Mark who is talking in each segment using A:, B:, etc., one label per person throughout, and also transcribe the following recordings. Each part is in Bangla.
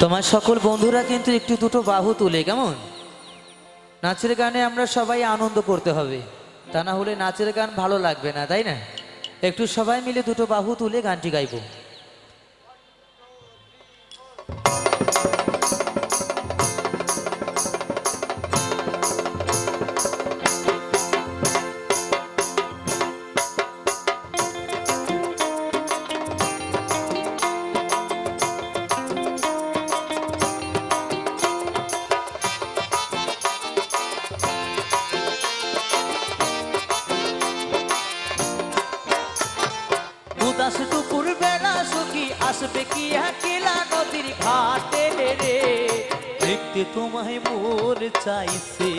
A: তোমার সকল বন্ধুরা কিন্তু একটু দুটো বাহু তুলে, কেমন? নাচের গানে আমরা সবাই আনন্দ করতে হবে, তা না হলে নাচের গান ভালো লাগবে না, তাই না? একটু সবাই মিলে দুটো বাহু তুলে গানটি গাইবো। উদাস দুপুর বেলা সুখী আসবে কি একলা নদীর ঘাটে রে? দেখতে তোমায় মোর চাইছে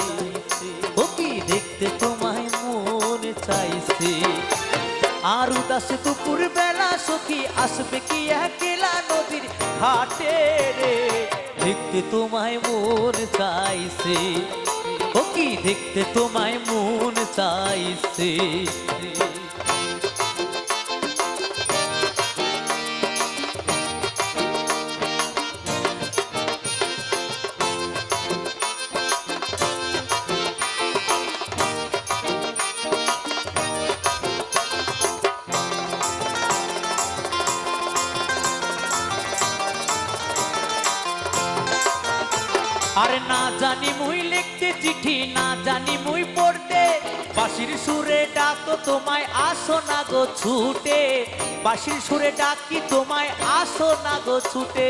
A: ও কি দেখতে তোমায় মোর চাইছে। আর উদাস দুপুর বেলা সুখী আসবে কি একলা নদীর ঘাটে রে? দেখতে তোমায় মোর চাইছে ও কি দেখতে তোমায় মন চাইছে। আরে না জানি মুই লিখতে চিঠি, না জানি মুই পড়তে। বাঁশির সুরে ডাকো, তোমায় আসো না গো ছুটে। বাঁশির সুরে ডাকি, তোমায় আসো না গো ছুটে।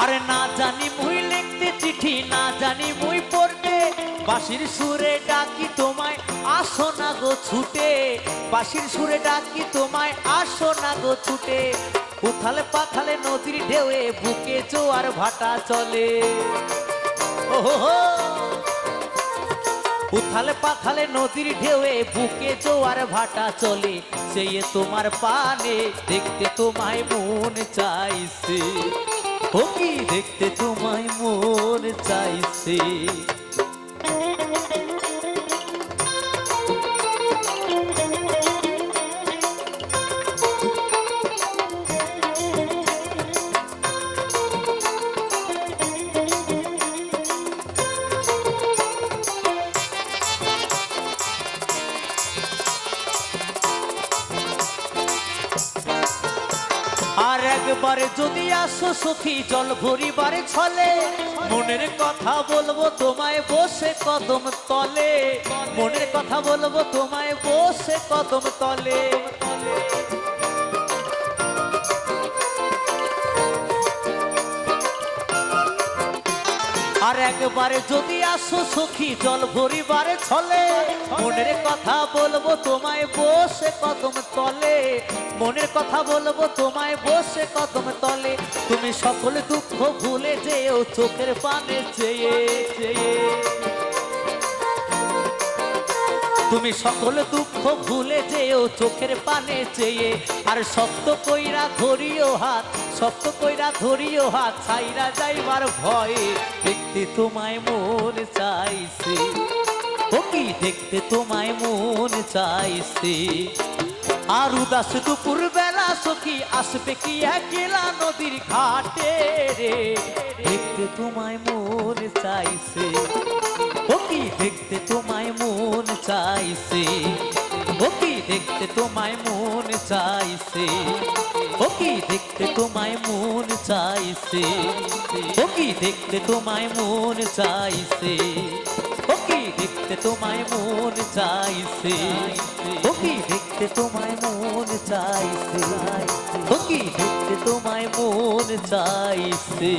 A: আরে না জানি মুই লিখতে চিঠি, না জানি মুই পড়তে। বাঁশির সুরে ডাকি তোমায়, আসো না গো ছুটে। বাঁশির সুরে ডাকি তোমায়, আসো না গো ছুটে। উথালে পাথালে নদীর ঢেউয়ে, বুকে জোয়ার ভাটা চলে। ওহো উথালে পাথালে নদীর ঢেউয়ে, বুকে জোয়ার ভাটা চলে। সেই তোমার পানে, দেখতে তোমায় মন চাইছে। ও কি দেখতে তোমায় মন চাইছে? Thank you. আর একবার যদি আসো সখী, জল ভরিবারে ছলে, মনের কথা বলব তোমায় বসে কদম তলে, মনের কথা বলব তোমায় বসে কদম তলে। আর একবারে যদি আসো সখী, জল ভরিবারে ছলে, মনের কথা বলব তোমায় বসে কদম তলে, মনের কথা বলব তোমায় বসে কদম তলে, তুমি সকল দুঃখ ভুলে যেও চোখের পানে চেয়ে চেয়ে। তুমি সকল দুঃখ ভুলে যেও, চোখের পানে চেয়ে। আর শক্ত কইরা ধরিও হাত শক্ত কইরা ধরিও হাত, ছাইরা যাইবার ভয়ে দেখতে তোমায় মন চাইছে। ও কি দেখতে তোমায় মন চাইছে? আর উদাস দুপুর বেলা সখী আসবে কি একলা নদীর ঘাটে রে? দেখতে তোমায় মন চাইছে। ও কি দেখতে তোমায় মন চাইছে। ও কি দেখতে তোমায় মন চাইছে। ও কি দেখতে তোমায় মন চাইছে। ও কি দেখতে তোমায় মন চাইছে। ও কি দেখতে তোমায় মন চাইছে। ও কি দেখতে তোমায় মন চাইছে। ও কি দেখতে তোমায় মন চাইছে।